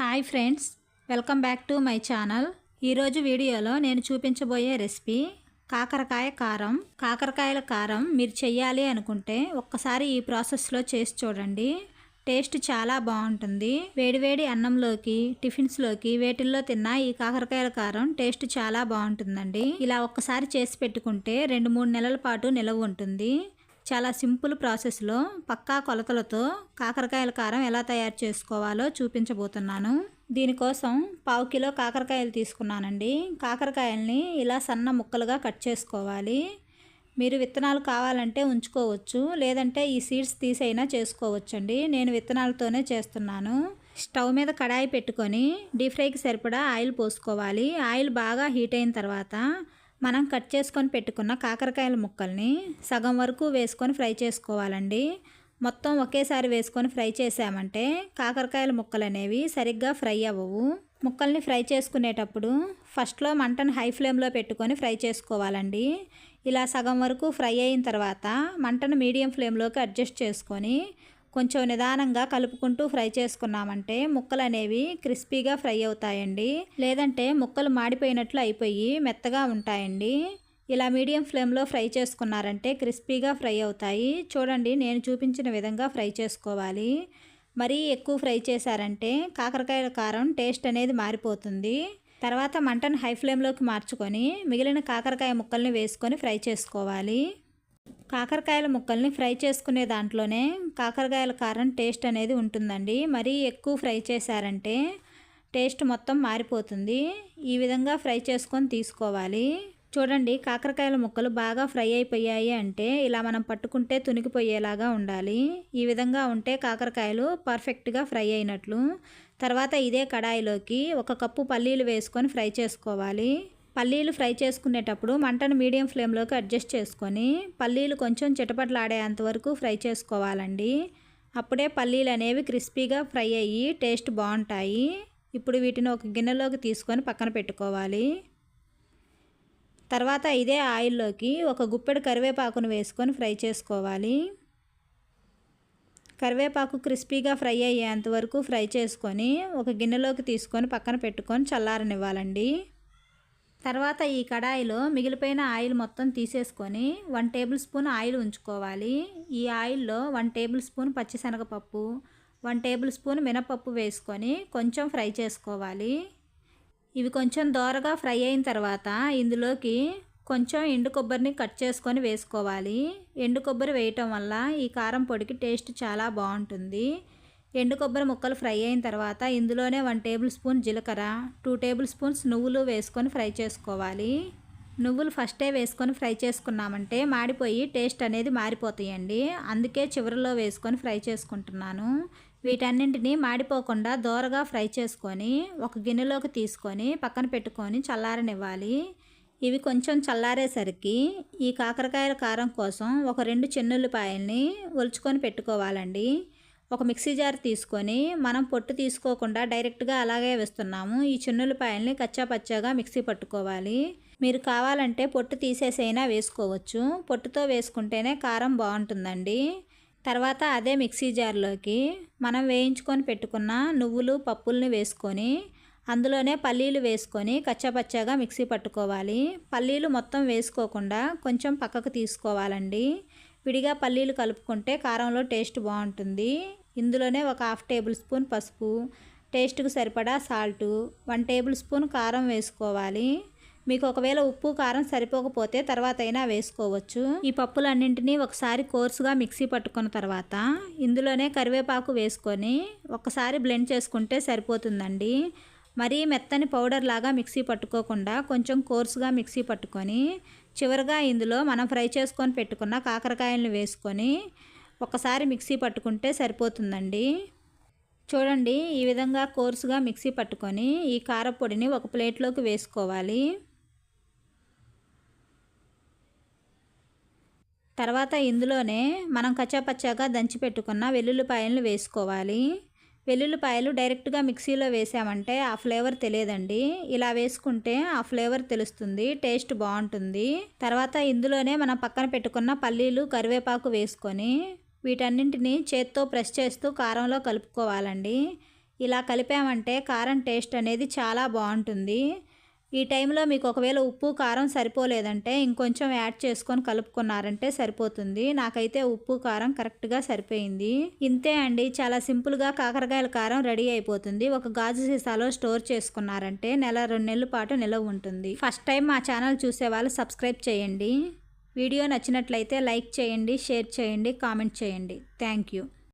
Hi friends welcome back to my channel. ఈరోజు వీడియోలో నేను చూపించబోయే రెసిపీ కాకరకాయ కారం. కాకరకాయల కారం మీరు చెయ్యాలి అనుకుంటే ఒక్కసారి ఈ ప్రాసెస్లో చేసి చూడండి. టేస్ట్ చాలా బాగుంటుంది. వేడివేడి అన్నంలోకి టిఫిన్స్లోకి వేటిల్లో తిన్నా ఈ కాకరకాయల కారం టేస్ట్ చాలా బాగుంటుందండి. ఇలా ఒక్కసారి చేసి పెట్టుకుంటే రెండు మూడు నెలల పాటు నిలవ ఉంటుంది. చాలా సింపుల్ ప్రాసెస్లో పక్కా కొలతలతో కాకరకాయల కారం ఎలా తయారు చేసుకోవాలో చూపించబోతున్నాను. దీనికోసం పావు కిలో కాకరకాయలు తీసుకున్నానండి. కాకరకాయల్ని ఇలా సన్న ముక్కలుగా కట్ చేసుకోవాలి. మీరు విత్తనాలు కావాలంటే ఉంచుకోవచ్చు లేదంటే ఈ సీడ్స్ తీసైనా చేసుకోవచ్చండి. నేను విత్తనాలతోనే చేస్తున్నాను. స్టవ్ మీద కడాయి పెట్టుకొని డీప్ ఫ్రైకి సరిపడా ఆయిల్ పోసుకోవాలి. ఆయిల్ బాగా హీట్ అయిన తర్వాత మనం కట్ చేసుకొని పెట్టుకున్న కాకరకాయల ముక్కల్ని సగం వరకు వేసుకొని ఫ్రై చేసుకోవాలండి. మొత్తం ఒకేసారి వేసుకొని ఫ్రై చేసామంటే కాకరకాయల ముక్కలు అనేవి సరిగ్గా ఫ్రై అవ్వవు. ముక్కల్ని ఫ్రై చేసుకునేటప్పుడు ఫస్ట్లో మంటను హై ఫ్లేమ్లో పెట్టుకొని ఫ్రై చేసుకోవాలండి. ఇలా సగం వరకు ఫ్రై అయిన తర్వాత మంటను మీడియం ఫ్లేమ్లోకి అడ్జస్ట్ చేసుకొని కొంచెం నిదానంగా కలుపుకుంటూ ఫ్రై చేసుకున్నామంటే ముక్కలు అనేవి క్రిస్పీగా ఫ్రై అవుతాయండి. లేదంటే ముక్కలు మాడిపోయినట్లు అయిపోయి మెత్తగా ఉంటాయండి. ఇలా మీడియం ఫ్లేమ్లో ఫ్రై చేసుకున్నారంటే క్రిస్పీగా ఫ్రై అవుతాయి. చూడండి నేను చూపించిన విధంగా ఫ్రై చేసుకోవాలి. మరీ ఎక్కువ ఫ్రై చేశారంటే కాకరకాయల కారం టేస్ట్ అనేది మారిపోతుంది. తర్వాత మంటను హై ఫ్లేమ్లోకి మార్చుకొని మిగిలిన కాకరకాయ ముక్కల్ని వేసుకొని ఫ్రై చేసుకోవాలి. కాకరకాయల ముక్కల్ని ఫ్రై చేసుకునే దాంట్లోనే కాకరకాయల కారం టేస్ట్ అనేది ఉంటుందండి. మరీ ఎక్కువ ఫ్రై చేశారంటే టేస్ట్ మొత్తం మారిపోతుంది. ఈ విధంగా ఫ్రై చేసుకొని తీసుకోవాలి. చూడండి కాకరకాయల ముక్కలు బాగా ఫ్రై అయిపోయాయి అంటే ఇలా మనం పట్టుకుంటే తునిగిపోయేలాగా ఉండాలి. ఈ విధంగా ఉంటే కాకరకాయలు పర్ఫెక్ట్గా ఫ్రై అయినట్లు. తర్వాత ఇదే కడాయిలోకి ఒక కప్పు పల్లీలు వేసుకొని ఫ్రై చేసుకోవాలి. పల్లీలు ఫ్రై చేసుకునేటప్పుడు మంటను మీడియం ఫ్లేమ్లోకి అడ్జస్ట్ చేసుకొని పల్లీలు కొంచెం చిటపట్లాడేంత వరకు ఫ్రై చేసుకోవాలండి. అప్పుడే పల్లీలు అనేవి క్రిస్పీగా ఫ్రై అయ్యి టేస్ట్ బాగుంటాయి. ఇప్పుడు వీటిని ఒక గిన్నెలోకి తీసుకొని పక్కన పెట్టుకోవాలి. తర్వాత ఇదే ఆయిల్లోకి ఒక గుప్పెడు కరివేపాకును వేసుకొని ఫ్రై చేసుకోవాలి. కరివేపాకు క్రిస్పీగా ఫ్రై అయ్యేంత వరకు ఫ్రై చేసుకొని ఒక గిన్నెలోకి తీసుకొని పక్కన పెట్టుకొని చల్లారనివ్వాలండి. తర్వాత ఈ కడాయిలో మిగిలిపోయిన ఆయిల్ మొత్తం తీసేసుకొని వన్ టేబుల్ స్పూన్ ఆయిల్ ఉంచుకోవాలి. ఈ ఆయిల్లో వన్ టేబుల్ స్పూన్ పచ్చిశనగపప్పు వన్ టేబుల్ స్పూన్ మినపప్పు వేసుకొని కొంచెం ఫ్రై చేసుకోవాలి. ఇవి కొంచెం దోరగా ఫ్రై అయిన తర్వాత ఇందులోకి కొంచెం ఎండు కొబ్బరిని కట్ చేసుకొని వేసుకోవాలి. ఎండు కొబ్బరి వేయటం వల్ల ఈ కారం పొడికి టేస్ట్ చాలా బాగుంటుంది. ఎండు కొబ్బరి ముక్కలు ఫ్రై అయిన తర్వాత ఇందులోనే వన్ టేబుల్ స్పూన్ జీలకర్ర టూ టేబుల్ స్పూన్స్ నువ్వులు వేసుకొని ఫ్రై చేసుకోవాలి. నువ్వులు ఫస్టే వేసుకొని ఫ్రై చేసుకున్నామంటే మాడిపోయి టేస్ట్ అనేది మారిపోతాయండి. అందుకే చివరిలో వేసుకొని ఫ్రై చేసుకుంటున్నాను. వీటన్నింటినీ మాడిపోకుండా దోరగా ఫ్రై చేసుకొని ఒక గిన్నెలోకి తీసుకొని పక్కన పెట్టుకొని చల్లారనివ్వాలి. ఇవి కొంచెం చల్లారేసరికి ఈ కాకరకాయల కారం కోసం ఒక రెండు చిన్నుల్లిపాయల్ని ఒలుచుకొని పెట్టుకోవాలండి. ఒక మిక్సీ జార్ తీసుకొని మనం పొట్టు తీసుకోకుండా డైరెక్ట్గా అలాగే వేస్తున్నాము. ఈ చిన్నులపాయల్ని కచ్చా పచ్చాగా మిక్సీ పట్టుకోవాలి. మీరు కావాలంటే పొట్టు తీసేసైనా వేసుకోవచ్చు. పొట్టుతో వేసుకుంటేనే కారం బాగుంటుందండి. తర్వాత అదే మిక్సీ జార్లోకి మనం వేయించుకొని పెట్టుకున్న నువ్వులు పప్పుల్ని వేసుకొని అందులోనే పల్లీలు వేసుకొని కచ్చాపచ్చాగా మిక్సీ పట్టుకోవాలి. పల్లీలు మొత్తం వేసుకోకుండా కొంచెం పక్కకు తీసుకోవాలండి. విడిగా పల్లీలు కలుపుకుంటే కారంలో టేస్ట్ బాగుంటుంది. ఇందులోనే ఒక హాఫ్ టేబుల్ స్పూన్ పసుపు టేస్ట్కి సరిపడా సాల్టు వన్ టేబుల్ స్పూన్ కారం వేసుకోవాలి. మీకు ఒకవేళ ఉప్పు కారం సరిపోకపోతే తర్వాత అయినా వేసుకోవచ్చు. ఈ పప్పులన్నింటినీ ఒకసారి కోర్సుగా మిక్సీ పట్టుకున్న తర్వాత ఇందులోనే కరివేపాకు వేసుకొని ఒకసారి బ్లెండ్ చేసుకుంటే సరిపోతుందండి. మరీ మెత్తని పౌడర్ లాగా మిక్సీ పట్టుకోకుండా కొంచెం కోర్సుగా మిక్సీ పట్టుకొని చివరిగా ఇందులో మనం ఫ్రై చేసుకొని పెట్టుకున్న కాకరకాయలను వేసుకొని ఒకసారి మిక్సీ పట్టుకుంటే సరిపోతుందండి. చూడండి ఈ విధంగా కోర్సుగా మిక్సీ పట్టుకొని ఈ కారపొడిని ఒక ప్లేట్లోకి వేసుకోవాలి. తర్వాత ఇందులోనే మనం కచ్చాపచ్చాగా దంచి పెట్టుకున్న వెల్లుల్లిపాయలను వేసుకోవాలి. వెల్లుల్లిపాయలు డైరెక్ట్గా మిక్సీలో వేసామంటే ఆ ఫ్లేవర్ తెలియదండి. ఇలా వేసుకుంటే ఆ ఫ్లేవర్ తెలుస్తుంది టేస్ట్ బాగుంటుంది. తర్వాత ఇందులోనే మనం పక్కన పెట్టుకున్న పల్లీలు కరివేపాకు వేసుకొని వీటన్నింటినీ చేత్తో ప్రెస్ చేస్తూ కారంలో కలుపుకోవాలండి. ఇలా కలిపామంటే కారం టేస్ట్ అనేది చాలా బాగుంటుంది. ఈ టైంలో మీకు ఒకవేళ ఉప్పు కారం సరిపోలేదంటే ఇంకొంచెం యాడ్ చేసుకొని కలుపుకున్నారంటే సరిపోతుంది. నాకైతే ఉప్పు కారం కరెక్ట్గా సరిపోయింది. ఇంతే అండి. చాలా సింపుల్గా కాకరకాయల కారం రెడీ అయిపోతుంది. ఒక గాజు సీసాలో స్టోర్ చేసుకున్నారంటే నెల రెండు నెలల పాటు నిలవ ఉంటుంది. ఫస్ట్ టైం మా ఛానల్ చూసే వాళ్ళు సబ్స్క్రైబ్ చేయండి. వీడియో నచ్చినట్లయితే లైక్ చేయండి షేర్ చేయండి కామెంట్ చేయండి. Thank you.